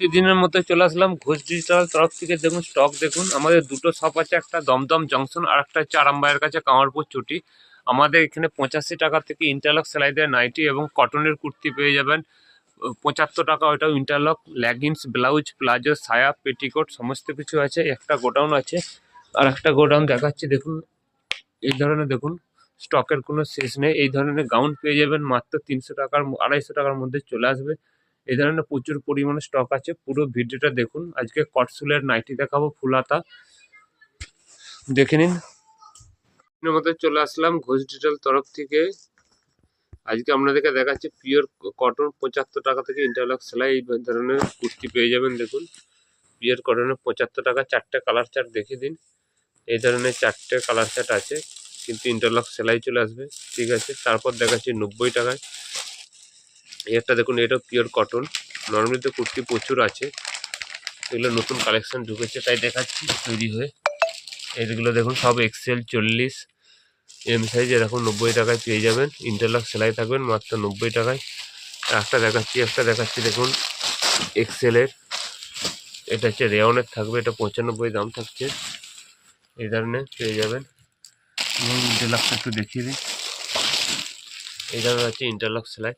প্রতিদিনের মতো চলে আসলাম ঘোষ ডিজিটাল তরফ থেকে। দেখুন স্টক দেখুন। আমাদের দুটো শপ আছে, একটা দমদম জংশন আর একটা হচ্ছে আরামবাইয়ের কাছে কামারপুর চটি আমাদের এখানে পঁচাশি টাকা থেকে ইন্টারলক সেলাই দেয় নাইটি এবং কটনের কুর্তি পেয়ে যাবেন। পঁচাত্তর টাকা ওইটাও ইন্টারলক লেগিংস ব্লাউজ প্লাজো সায়া পেটিকোট সমস্ত কিছু আছে। একটা গোডাউন আছে। আর একটা গোডাউন দেখাচ্ছি, দেখুন। এই ধরনের দেখুন স্টকের কোনো শেষ নেই। এই ধরনের গাউন পেয়ে যাবেন মাত্র তিনশো টাকার, আড়াইশো টাকার মধ্যে চলে আসবে। এই ধরনের প্রচুর পরিমাণে স্টক আছে। পুরো ভিডিওটা দেখুন। আজকে কটসুলের নাইটি দেখাবো ফুলাতা দেখে নিন। মধ্যে চলে আসলাম ঘোষ ডিজিটাল তরফ থেকে। আজকে আপনাদেরকে দেখাচ্ছি পিওর কটন পঁচাত্তর টাকা থেকে ইন্টারলক সেলাই। এই ধরনের কুর্তি পেয়ে যাবেন, দেখুন। পিওর কটনের পঁচাত্তর টাকা, চারটে কালার চার্ট দেখে দিন। এই ধরনের চারটে কালার চার্ট আছে, কিন্তু ইন্টারলক সেলাই চলে আসবে। ঠিক আছে, তারপর দেখাচ্ছি নব্বই টাকায়। এই দেখুন, এটা পিওর কটন নর্মালি তো কুর্তি প্রচুর আছে। এগুলো নতুন কালেকশন ঢুকেছে, তাই দেখাচ্ছি, তৈরি হয়ে। এইগুলো দেখুন, সব এক্সেল চল্লিশ। এম সাইজ এরকম নব্বই টাকায় পেয়ে যাবেন। ইন্টারলক সেলাই থাকবেন, মাত্র নব্বই টাকায়। একটা দেখাচ্ছি একটা দেখাচ্ছি, দেখুন এক্সেলের এটা হচ্ছে রেওনের থাকবে, এটা পঁচানব্বই দাম থাকছে। এই ধরনের পেয়ে যাবেন। ইন্টারলকটা একটু দেখিয়ে দিই। এই ধরনের হচ্ছে ইন্টারলক সেলাই।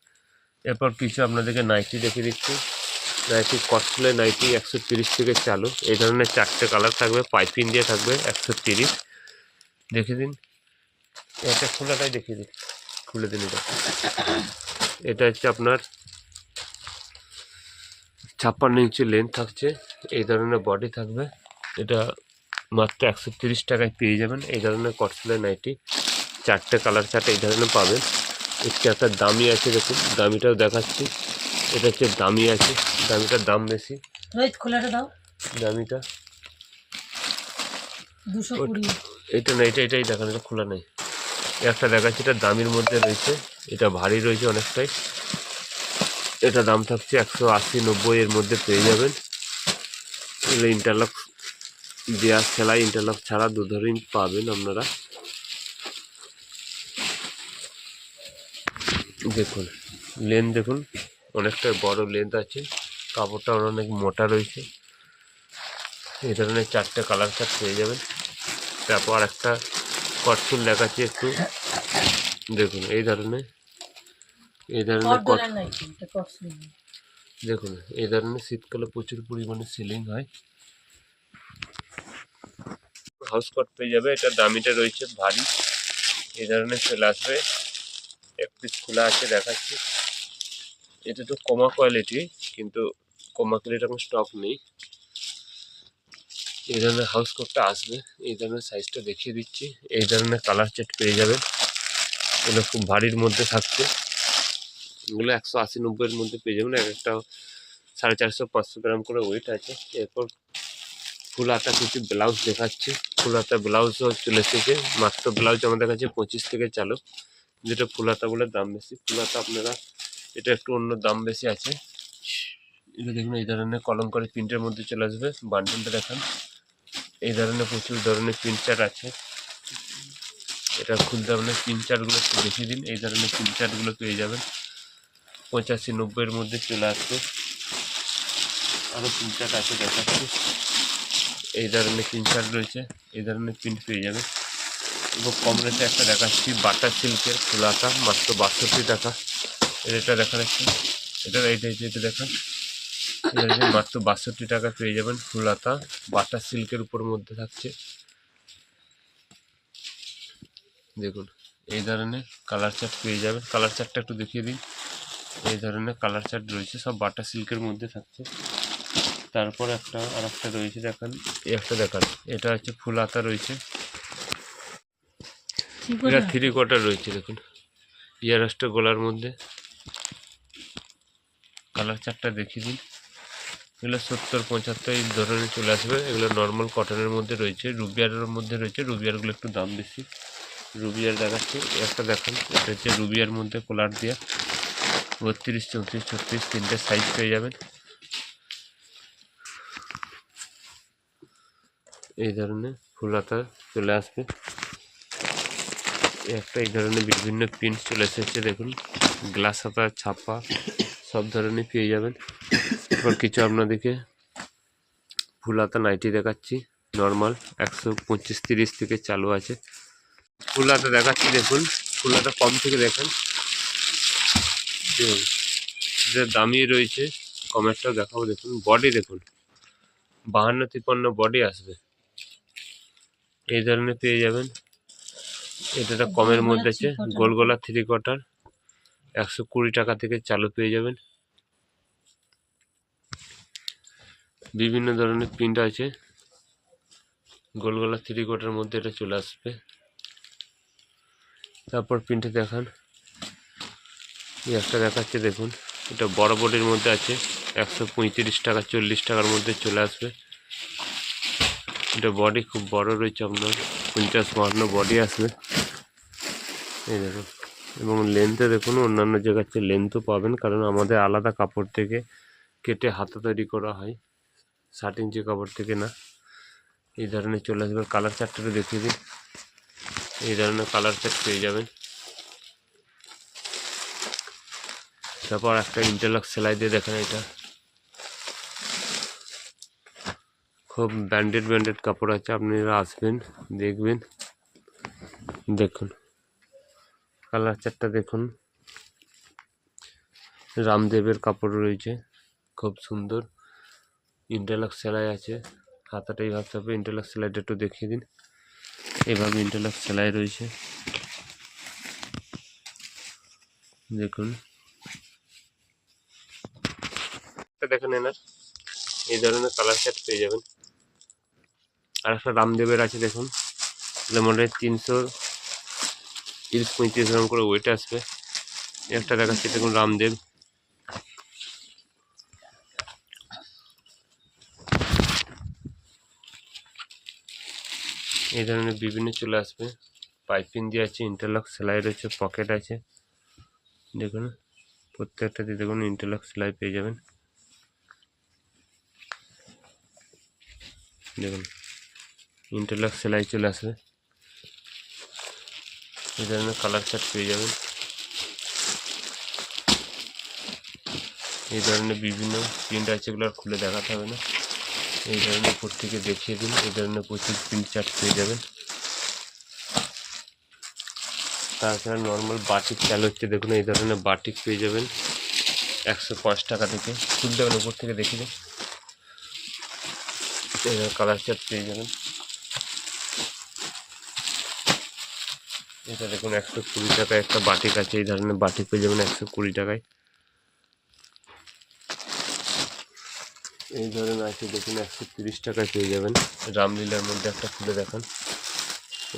এরপর কিছু আপনাদেরকে নাইটি দেখে দিচ্ছি। নাইটি কটসুলের নাইটি একশো তিরিশ থেকে চালু। এই ধরনের চারটে কালার থাকবে পাইপিং দিয়ে থাকবে একশো তিরিশ। দেখে দিন। এটা খোলাটাই দেখিয়ে দিন। খুলে দিন এটা। এটা হচ্ছে আপনার ছাপ্পান্ন ইঞ্চি লেন্থ থাকছে। এই ধরনের বডি থাকবে। এটা মাত্র একশো তিরিশ টাকায় পেয়ে যাবেন। এই ধরনের কটসুলের নাইটি চারটে কালার চারটে এই ধরনের পাবেন। একটু একটা দামি আছে দেখুন দামিটাও দেখাচ্ছি। এটা হচ্ছে দামি আছে দামিটার দাম বেশি। রোহিত খোলাটা দাও। দামিটা। দুশো ওট- কুড়ি। এইটা না এটা এটাই দেখান এটা খোলা নেই। একটা দেখাচ্ছি এটা দামির মধ্যে রয়েছে। এটা ভারী রয়েছে অনেকটাই। এটা দাম থাকছে একশো আশি নব্বই এর মধ্যে পেয়ে যাবেন। এগুলো ইন্টারলক দেওয়া সেলাই ইন্টারলক ছাড়া দু ধরেই পাবেন আপনারা। দেখুন লেন দেখুন অনেকটা বড় লেন্থ আছে। কাপড়টা অনেক মোটা রয়েছে। এই ধরনের চারটে কালার চার্ট পেয়ে যাবেন। তারপর একটা কটফুল দেখাচ্ছি একটু। দেখুন এই ধরনের এই ধরনের কটসুল দেখুন এই ধরনের শীতকালে প্রচুর পরিমাণে সেলিং হয়। হাউস কট পেয়ে যাবে এটা দামিটা রয়েছে ভারী। এই ধরনের সেল আসবে। এক পিস খোলা আছে দেখাচ্ছি। এটা তো কমা কোয়ালিটি কিন্তু কমা কোয়ালিটি এখন স্টক নেই। এই ধরনের হাউস কোটটা আসবে, এই ধরনের সাইজটা দেখিয়ে দিচ্ছি। এই ধরনের কালার চেট পেয়ে যাবেন। এগুলো খুব ভারীর মধ্যে থাকছে। এগুলো একশো আশি নব্বইয়ের মধ্যে পেয়ে যাবেন। এক একটা সাড়ে চারশো, পাঁচশো গ্রাম করে ওয়েট আছে। এরপর ফুল হাতা কিছু ব্লাউজ দেখাচ্ছি। ফুল হাতা ব্লাউজও চলে এসেছে। মাত্র ব্লাউজ আমাদের কাছে পঁচিশ থেকে চালু। যেটা ফুল হাতা বলে দাম বেশি। ফুল হাতা আপনারা, এটা একটু অন্য দাম বেশি আছে। এটা দেখুন, এই ধরনের কলঙ্কারি প্রিন্টের মধ্যে চলে আসবে। বান্ডেলটা দেখান, এই ধরনের প্রচুর ধরনের প্রিন্ট চার্ট আছে। এটা খুলতে আপনার প্রিন্ট চার্টগুলো একটু দেখিয়ে দিন। এই ধরনের প্রিন্ট চার্টগুলো পেয়ে যাবেন। পঁচাশি, নব্বইয়ের মধ্যে চলে আসবে। আরও প্রিন্ট চার্ট আছে দেখাচ্ছি। এই ধরনের প্রিন্ট চার্ট রয়েছে। এই ধরনের প্রিন্ট পেয়ে যাবে এবং কম রেটে একটা দেখাচ্ছি বাটার সিল্কের খোলাটা মাত্র বাষট্টি টাকা। এটা দেখা যাচ্ছে এটা এইটা এটা দেখান। মাত্র বাষট্টি টাকা পেয়ে যাবেন ফুলাতা বাটার সিল্কের উপর মধ্যে থাকছে। দেখুন, এই ধরনের কালার চার্ট পেয়ে যাবেন। কালার চার্টটা একটু দেখিয়ে দিন এই ধরনের কালার চার্ট রয়েছে, সব বাটার সিল্কের মধ্যে থাকছে। তারপর একটা আর একটা রয়েছে, দেখান। এই একটা দেখান। এটা হচ্ছে ফুল হাতা রয়েছে। এটা থ্রি কোয়ার্টার রয়েছে দেখুন। ইয়ারাস্ট গলার মধ্যে। কালার চারটা দেখিয়ে দিন। এগুলো সত্তর পঁচাত্তর এই ধরনের চলে আসবে। এগুলো নর্মাল কটনের মধ্যে রয়েছে রুবিয়ারের মধ্যে রয়েছে। রুবিয়ারগুলো একটু দাম বেশি। রুবিয়ার দেখাচ্ছে। একটা দেখান এটা হচ্ছে রুবিয়ার মধ্যে কোলার দেওয়া বত্রিশ চৌত্রিশ ছত্রিশ তিনটে সাইজ পেয়ে যাবেন। এই ধরনের ফুলাতা চলে আসবে। একটা এই ধরনের বিভিন্ন প্রিন্ট চলে এসেছে, দেখুন। গ্লাস হাতা, ছাপা, সব ধরনের পেয়ে যাবেন। এরপর কিছু আপনাদেরকে ফুল হাতা নাইটি দেখাচ্ছি নর্মাল একশো পঁচিশ তিরিশ থেকে চালু আছে। ফুল হাতা দেখাচ্ছি, দেখুন, ফুল হাতা কম থেকে দেখেন। এটা দামি রয়েছে কমেরটাও দেখাবো, দেখুন বডি দেখুন। বাহান্ন তিপ্পান্ন বডি আসবে। এই ধরনের পেয়ে যাবেন। এটা কমের মধ্যে আছে গোল গলা থ্রি কোয়ার্টার একশো কুড়ি টাকা থেকে চালু পেয়ে যাবেন। বিভিন্ন ধরনের প্রিন্ট আছে। গোল গলা থ্রি কোয়ার্টার মধ্যে এটা চলে আসবে। তারপর প্রিন্টে দেখান। একটা দেখাচ্ছে দেখুন। এটা বড় বডির মধ্যে আছে। একশো পঁয়ত্রিশ টাকা চল্লিশ টাকার মধ্যে চলে আসবে। এটা বডি খুব বড় রয়েছে আপনার। পঞ্চাশ বাহান্ন বডি আসবে এই দেখুন। এবং লেন্থে দেখুন, অন্যান্য জায়গার চেয়ে লেন্থও পাবেন, কারণ আমাদের আলাদা কাপড় থেকে কেটে হাতে তৈরি করা হয়। ষাট ইঞ্চি কাপড় থেকে না। এই ধরনের চলে আসবে। কালার চার্টটা দেখিয়ে দিই। এই ধরনের কালার চার্ট পেয়ে যাবেন। তারপর একটা ইন্টারলক সেলাই দিয়ে দেখেন এটা। খুব ব্যান্ডেড ব্যান্ডেড কাপড় আছে, আপনারা আসবেন, দেখবেন। দেখুন, কালার চারটা দেখুন। রামদেবের কাপড় রয়েছে, খুব সুন্দর। ইন্টারলক সেলাই আছে, হাতাটা এইভাবে হবে ইন্টারলক সেলাইটা একটু দেখিয়ে দিন। এভাবে ইন্টারলক সেলাই রয়েছে। দেখুন। দেখেন এনার, এই ধরনের কালার সেট পেয়ে যাবেন। আর একটা রামদেবের আছে, দেখুন। এগুলো মনে হয় তিনশো তিরিশ, পঁয়ত্রিশ গ্রাম করে ওয়েট আসবে। একটা দেখাচ্ছে, দেখুন রামদেব। এই ধরনের বিভিন্ন চলে আসবে। পাইপিং দিয়ে আছে ইন্টারলক সেলাই রয়েছে পকেট আছে। দেখুন প্রত্যেকটাতে দেখুন ইন্টারলক সেলাই পেয়ে যাবেন। দেখুন। ইন্টারলক সেলাই চলে আসবে এই ধরনের কালার চার্ট পেয়ে যাবেন। এই ধরনের বিভিন্ন প্রিন্ট আছে এগুলো আর খুলে দেখাতে হবে না। এই ধরনের উপর থেকে দেখিয়ে দিন, এই ধরনের প্রচুর প্রিন্ট চার্ট পেয়ে যাবেন। তাছাড়া নর্মাল বাটিক চাল হচ্ছে, দেখুন এই ধরনের বাটিক পেয়ে যাবেন। একশো পাঁচ টাকা থেকে খুলে দেবেন উপর থেকে দেখিয়ে দিন। কালার চার্ট পেয়ে যাবেন। এটা দেখুন একশো কুড়ি টাকায় একটা বাটিক আছে এই ধরনের বাটিক পেয়ে যাবেন একশো কুড়ি টাকায়। এই ধরনের আছে দেখুন একশো তিরিশ টাকায় পেয়ে যাবেন। রামলীলার মধ্যে একটা খুলে দেখান।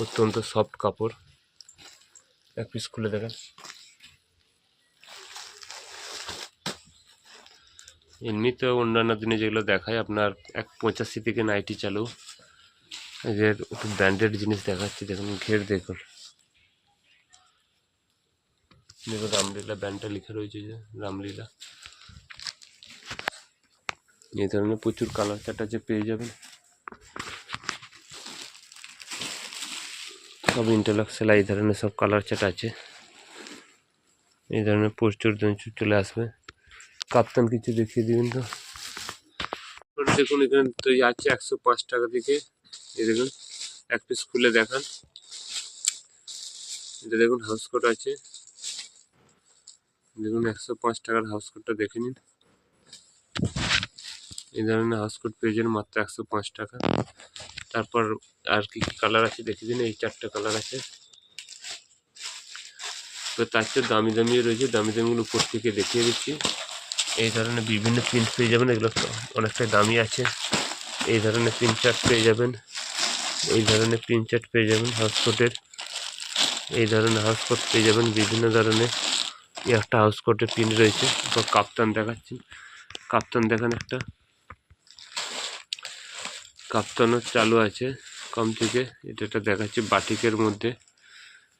অত্যন্ত সফট কাপড়। এক পিস খুলে দেখান। এমনিতে অন্যান্য দিনে যেগুলো দেখায়, আপনার এক পঁচাশি থেকে নাইটি চালু। এদের একটু ব্র্যান্ডেড জিনিস দেখাচ্ছি, দেখুন ঘের দেখুন। দেখুন রামলীলা ব্যান্ডটা লেখা রয়েছে যে রামলীলা এই ধরনের প্রচুর কালার চার্ট আছে পেয়ে যাবেন সব ইন্টারলক সেলাই এই ধরনের সব কালার চার্ট আছে এই ধরনের প্রচুর চলে আসবে কাপ্তান কিছু দেখিয়ে দিবেন তো দেখুন এখানে তো আছে একশো পাঁচ টাকা থেকে এই দেখুন এক পিস খুলে দেখান এটা দেখুন হাউস কোট আছে দেখুন, একশো পাঁচ টাকার হাউস কোটটা দেখে নিন। এই ধরনের হাউস কোট পেয়ে যাবেন মাত্র একশো পাঁচ টাকা। তারপর আর কি কী কালার আছে দেখে দিন, এই চারটে কালার আছে। তো তার চেয়ে দামি দামিও রয়েছে, দামি দামিগুলো উপর থেকে দেখিয়ে দিচ্ছি। এই ধরনের বিভিন্ন প্রিন্ট পেয়ে যাবেন, এগুলো অনেকটাই দামি আছে। এই ধরনের প্রিন্ট চার্ট পেয়ে যাবেন, এই ধরনের প্রিন্ট চার্ট পেয়ে যাবেন হাউস কোটের এই ধরনের হাউস কোট পেয়ে যাবেন বিভিন্ন ধরনের। একটা হাউস কোটের প্রিন্ট রয়েছে। কাপ্তান দেখাচ্ছি। কাপ্তান দেখান একটা। কাপ্তানও চালু আছে কম থেকে। এটা একটা দেখাচ্ছি বাটিকের মধ্যে।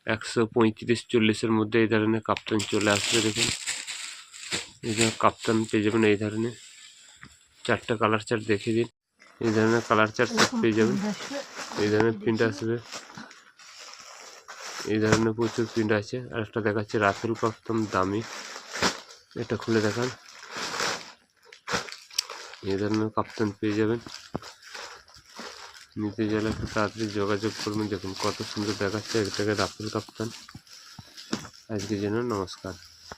একশো পঁয়ত্রিশ চল্লিশের মধ্যে এই ধরনের কাপ্তান চলে আসবে, দেখুন। এই ধরনের কাপ্তান পেয়ে যাবেন এই ধরনের। চারটা কালার চার্ট দেখে দিন। এই ধরনের কালার চার্ট পেয়ে যাবেন। এই ধরনের প্রিন্ট আসবে। এই ধরনের প্রচুর প্রিন্ট আছে। আর একটা দেখাচ্ছে রাফেল কাস্টম দামি। এটা খুলে দেখান। এই ধরনের কাপ্তান পেয়ে যাবেন। নিতে গেলে একটু তাড়াতাড়ি যোগাযোগ করবেন। দেখুন কত সুন্দর দেখাচ্ছে। এটাকে রাফেল কাপ্তান আজকের জন্য নমস্কার।